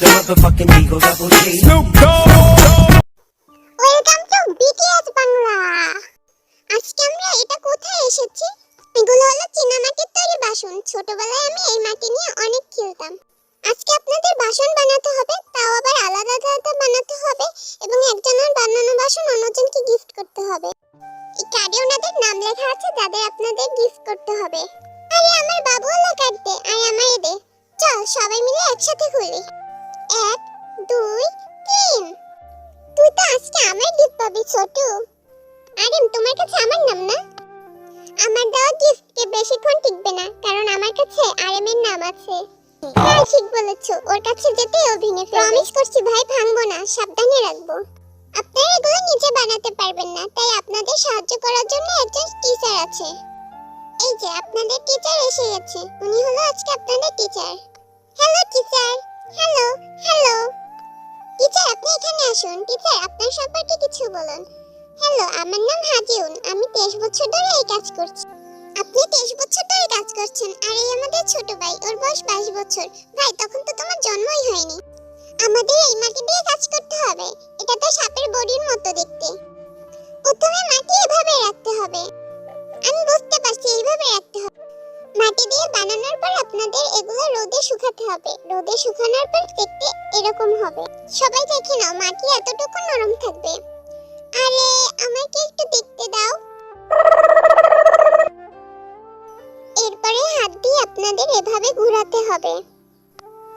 the motherfucking Eagle Double G. Welcome to BTS Bangla আজকে আমরা এটা কোথায় এসেছি? এগুলো হলো চীনামাটির তৈরি বাসন। ছোটবেলায় আমি এই মাটি নিয়ে অনেক খেলতাম। আজকে আপনাদের বাসন বানাতে হবে তাও আবার আলাদা আলাদা বানাতে হবে এবং একজনের বানানো বাসন অন্যজনকে গিফট করতে হবে। এই কার্ডে ওনাদের নাম লেখা আছে যাদের আপনাদের গিফট করতে হবে। আরে আমার বাবু হলো কাটতে আয় আমায় দে। চল সবাই মিলে একসাথে খুলি এক, দুই, তিন। তুই তো আজকে আমার গিফট পাবি ছোটু। আরে তোমার কাছে আমার নাম না? আমার দেওয়া গিফট কে বেশিক্ষণ টিকবে না, কারণ আমার কাছে আরএম এর নাম আছে। হ্যাঁ ঠিক বলেছ, ওর কাছে যেতে অভিনয় প্রমিস করছি ভাই, ভাঙবো না, সাবধানে রাখব। আপনারা এগুলো নিজে বানাতে পারবেন না, তাই আপনাদের সাহায্য করার জন্য একজন টিচার আছে। এই যে, আপনাদের টিচার এসে গেছে, উনি হলো আজকে আপনাদের teacher hello teacher hello hello teacher আপনি এখানে আসুন। টিচার আপনার সম্পর্কে কিছু বলুন। হ্যালো আমার নাম হাজিউন। আমি তেইশ বছর ধরে এই কাজ করছি। আপনি তেইশ বছর ধরে কাজ করছেন, আর এই আমাদের ছোট ভাই, ওর বয়স বাইশ বছর। ভাই, তখন তো তোমার জন্মই হয়নি। আমাদের এই মাটি দিয়ে কাজ করতে হবে। এটা তো সাপের বডির মতো দেখতে। প্রথমে মাটি এভাবে রাখতে হবে। আমি বুঝতে পারছি, এইভাবে রাখতে হবে। মাটি বানানোর পর আপনাদের এগুলো রোদে শুকাতে হবে। রোদে শুকানোর পর দেখতে এরকম হবে। সবাই দেখে নাও, মাটি এতটুকু নরম থাকবে। আরে, আমাকে একটু দেখতে দাও। এরপরে হাত দিয়ে আপনাদের এভাবে ঘোরাতে হবে।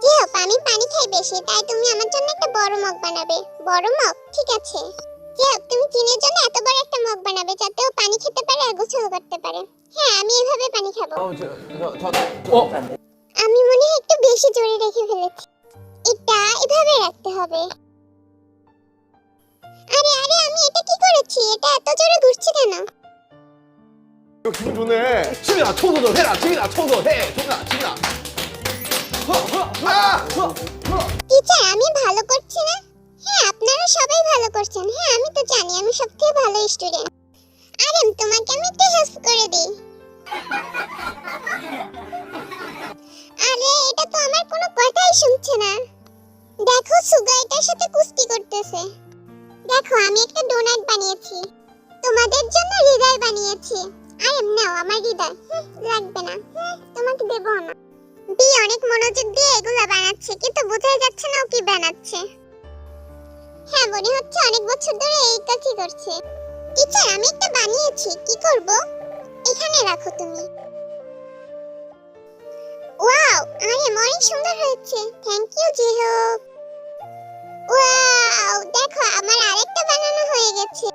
হোক আমি পানি খাই বেশি, তাই তুমি আমার জন্য একটা বড় মগ বানাবে। বড় মগ? ঠিক আছে। কি হোক তুমি চিনের জন্য এত বড় একটা মগ বানাবে যাতে ও পানি খেতে পারে আর গোসল করতে পারে হ্যাঁ আমি এভাবে পানি খাবো 어, 저, 저, 저, 어? আমি মনে হয় একটু বেশি জোরে রেখে ফেলেছি এটা এভাবে রাখতে হবে আরে আরে আমি এটা কি করেছি এটা এত জোরে ঘুরছে কেন 이거 기분 좋네. 지민아 청소도 해라 지민아 청소해 지민아 지민아 허, 허, 아! 허, 허. টিচার আমি ভালো করছি করছেন? হ্যাঁ আমি তো জানি, আমি সবথেকে ভালো স্টুডেন্ট আরে তোমাকে আমি একটু হেল্প করে দিই। আরে, এটা তো আমার কোনো কথাই শুনছে না। দেখো, সুগা এটার সাথে কুস্তি করতেছে। দেখো, আমি একটা ডোনাট বানিয়েছি। তোমাদের জন্য হৃদয় বানিয়েছি। আরে নাও, আমার হৃদয়। লাগবে না। তোমাকে দেবো না। বি অনেক মনোযোগ দিয়ে এগুলা বানাচ্ছে, কিন্তু বোঝাই যাচ্ছে না ও কি বানাচ্ছে। হ্যাঁ মনে হচ্ছে অনেক বছর ধরে এই কাজই করছে। টিচার, আমি একটা বানিয়েছি, কি করব? এখানে রাখো তুমি। ওয়াও, আরে অনেক সুন্দর হয়েছে। Thank you J J-Hope wow, দেখো, আমার আরেকটা বানানো হয়ে গেছে।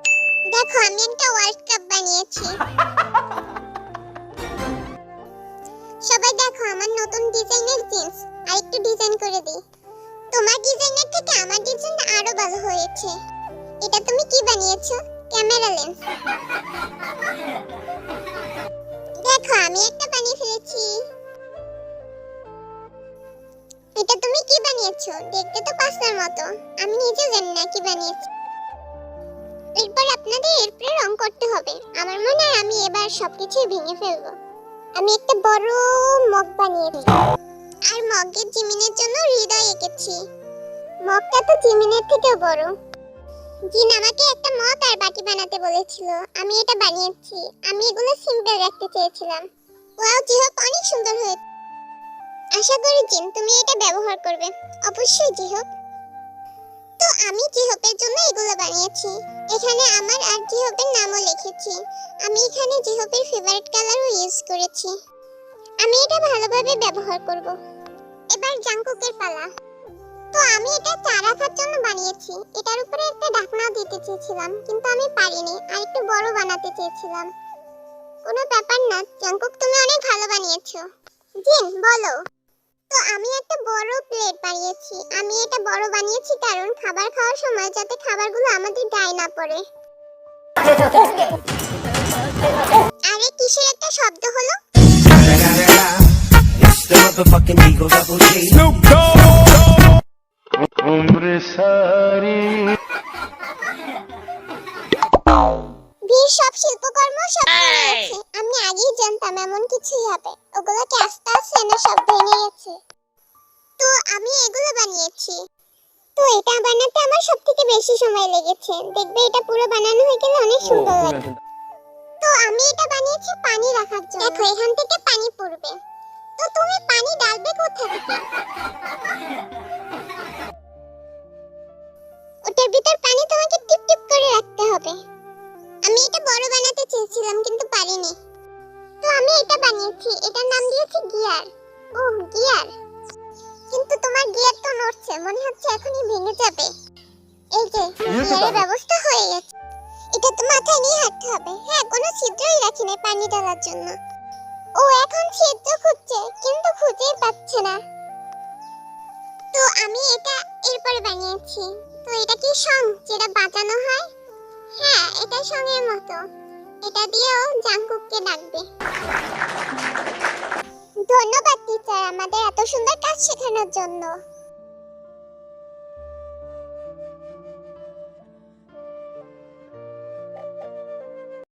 দেখো, আমি একটা ওয়ার্ল্ড কাপ বানিয়েছি। সবাই দেখো, আমার নতুন ডিজাইনের জিন্স আর একটু ডিজাইন করে দিই। তোমার ডিজাইনের থেকে আমার ডিজাইন আরও ভালো হয়েছে। এটা তুমি কি বানিয়েছো? ক্যামেরা লেন্স দেখো, আমি একটা বানিয়ে ফেলেছি। এটা তুমি কি বানিয়েছো? দেখতে তো পাঁচটার মতো। আমি নিজেও জানি না কি বানিয়েছি। এরপর আপনাদের এরপরে রং করতে হবে। আমার মনে হয় আমি এবার সবকিছুই ভেঙে ফেলব। আমি একটা বড় মগ বানিয়েছি। আর মগের জিমিনের জন্য হৃদয় এঁকেছি। মগটা তো জিমিনের থেকেও বড়। জিন আমাকে একটা মগ আর বাটি বানাতে বলেছিল। আমি এটা বানিয়েছি। আমি এগুলো সিম্পল রাখতে চেয়েছিলাম। ওয়াও জিহক অনেক সুন্দর হয়েছে। আশা করি জিন, তুমি এটা ব্যবহার করবে। অবশ্যই জিহক তো আমি জিহপের জন্য এগুলো বানিয়েছি, এখানে আমার আর জিহপের নামও লিখেছি। আমি এখানে জিহপের ফেভারিট কালারও ইউজ করেছি। আমি এটা ভালোভাবে ব্যবহার করব। এবার জাংকুকের পালা। তো আমি এটা চা রাখার জন্য বানিয়েছি। এটার উপরে একটা ঢাকনা দিতে চেয়েছিলাম, কিন্তু আমি পারিনি, আর একটু বড় বানাতে চেয়েছিলাম। কোনো ব্যাপার না, জাংকুক তুমি অনেক ভালো বানিয়েছো। জিন, বলো। তো আমি একটা বড় প্লেট বানিয়েছি। আমি এটা বড় বানিয়েছি কারণ খাবার খাওয়ার সময় যাতে খাবারগুলো আমাদের গায়ে না পড়ে। আরে, কিসের একটা শব্দ হলো? The motherfucking Eagle Double G. Snoop Dogg! বীর সব শিল্পকর্ম সব গেছে। আমি আগেই জানতাম এমন কিছুই হবে। ওগুলোকে আস্তে আস্তে না সব ভেঙে গেছে। তো আমি এগুলো বানিয়েছি। তো এটা বানাতে আমার সব থেকে বেশি সময় লেগেছে। দেখবে এটা পুরো বানানো হয়ে গেলে অনেক সুন্দর লাগে। তো আমি এটা বানিয়েছি পানি রাখার জন্য। দেখো এখান থেকে পানি পড়বে। তো তুমি পানি ডালবে কোথা থেকে? ওটার ভিতর পানি তোমাকে টিপ টিপ করে রাখতে হবে। আমি এটা বড় বানাতে চেয়েছিলাম কিন্তু পারিনি। তো আমি এটা বানিয়েছি এটার নাম দিয়েছি গিয়ার। ও গিয়ার। কিন্তু তোমার গিয়ার তো নড়ছে মনে হচ্ছে এখনই ভেঙে যাবে। এই যে গিয়ারের ব্যবস্থা হয়ে গেছে। এটা তো মাথায় নিয়ে হাঁটতে হবে। হ্যাঁ কোনো ছিদ্রই রাখি নাই পানি ঢালার জন্য। ও এখন ছিদ্র খুঁজছে, কিন্তু খুঁজেই পাচ্ছে না। তো আমি এটা এরপরে বানিয়েছি। তো এটা কি সং যেটা বাজানো হয়? হ্যাঁ এটা সঙ্গের মতো। এটা দিয়েও জাংকুককে ডাকবে। ধন্যবাদ, টিচার। আমাদের এত সুন্দর কাজ শেখানোর জন্য।